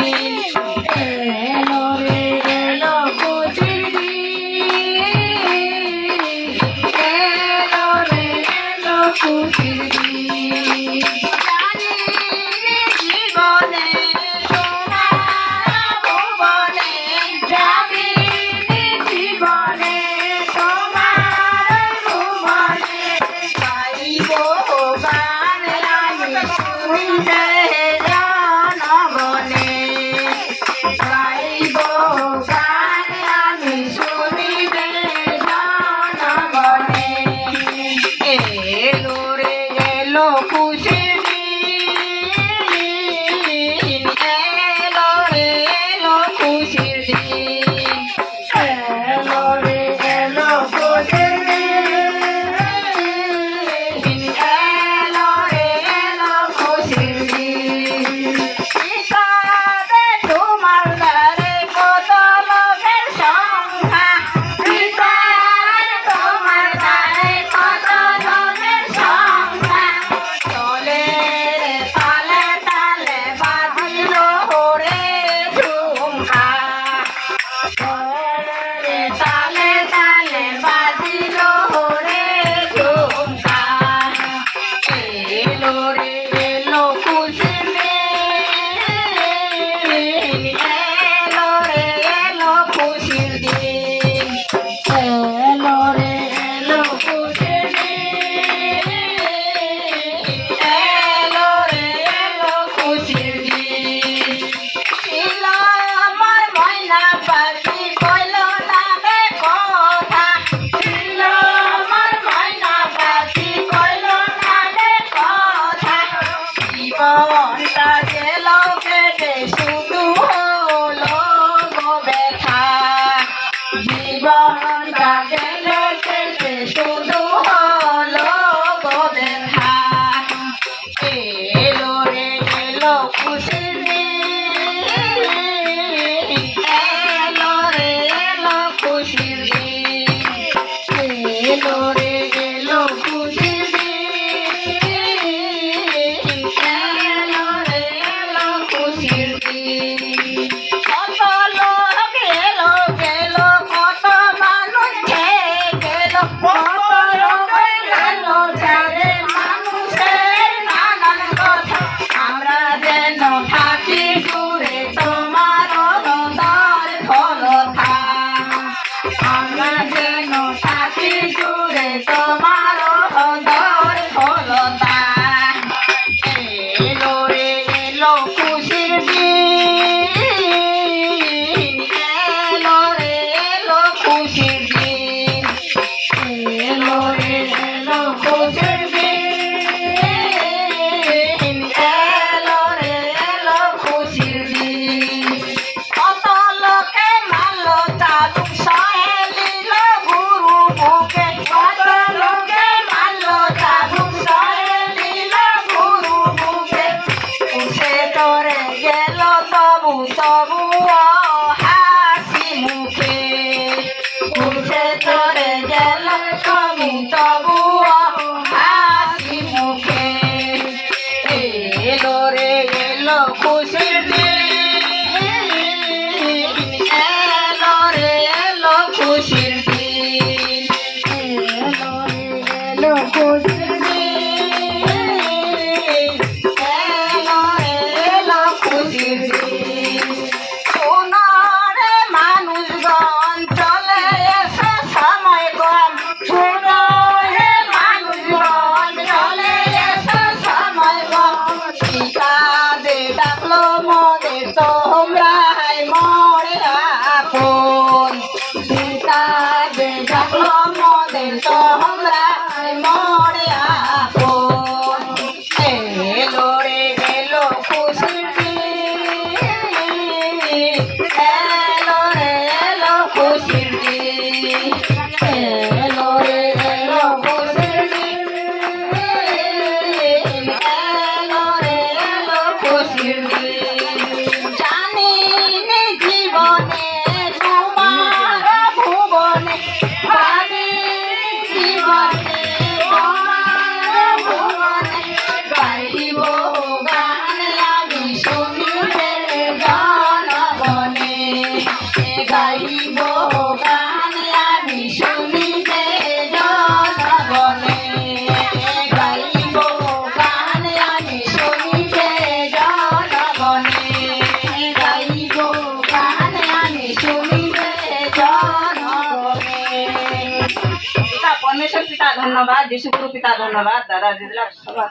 দিন এলো રે એલો ખુશ Mujhe Amen. পিতা ধন্যবাদ যিশু পিতা ধন্যবাদ দাদা দিদিরা সবার